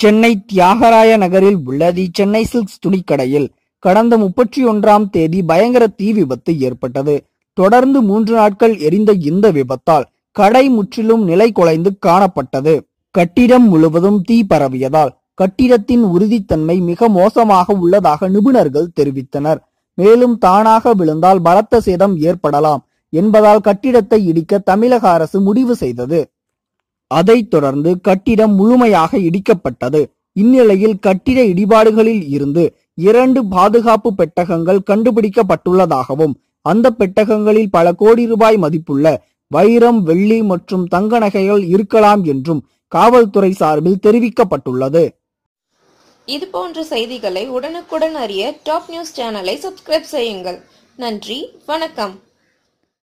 சென்னை தியாகராய நகரில் உள்ள தி சென்னை சில்க்ஸ் துணிக்கடையில் கடந்த முப்பத்தி ஒன்றாம் தேதி பயங்கர தீ விபத்து ஏற்பட்டது. தொடர்ந்து மூன்று நாட்கள் எரிந்த இந்த விபத்தால் கடை முற்றிலும் நிலை குலைந்து காணப்பட்டது. கட்டிடம் முழுவதும் தீ பரவியதால் கட்டிடத்தின் உறுதித்தன்மை மிக மோசமாக உள்ளதாக நிபுணர்கள் தெரிவித்தனர். மேலும் தானாக விழுந்தால் பலத்த சேதம் ஏற்படலாம் என்பதால் கட்டிடத்தை இடிக்க தமிழக அரசு முடிவு செய்தது. அதைத் தொடர்ந்து கட்டிடம் முழுமையாக இடிக்கப்பட்டது. இந்நிலையில் கட்டிட இடிபாடுகளில் இருந்து இரண்டு பாதுகாப்பு பெட்டகங்கள் கண்டுபிடிக்கப்பட்டுள்ளதாகவும் அந்த பெட்டகங்களில் பல கோடி ரூபாய் மதிப்புள்ள வைரம் வெள்ளி மற்றும் தங்க நகைகள் இருக்கலாம் என்றும் காவல்துறை சார்பில் தெரிவிக்கப்பட்டுள்ளது. இது போன்ற செய்திகளை உடனுக்குடன் அறிய டாப் நியூஸ் சேனலை சப்ஸ்கிரைப் செய்யுங்கள். நன்றி வணக்கம்.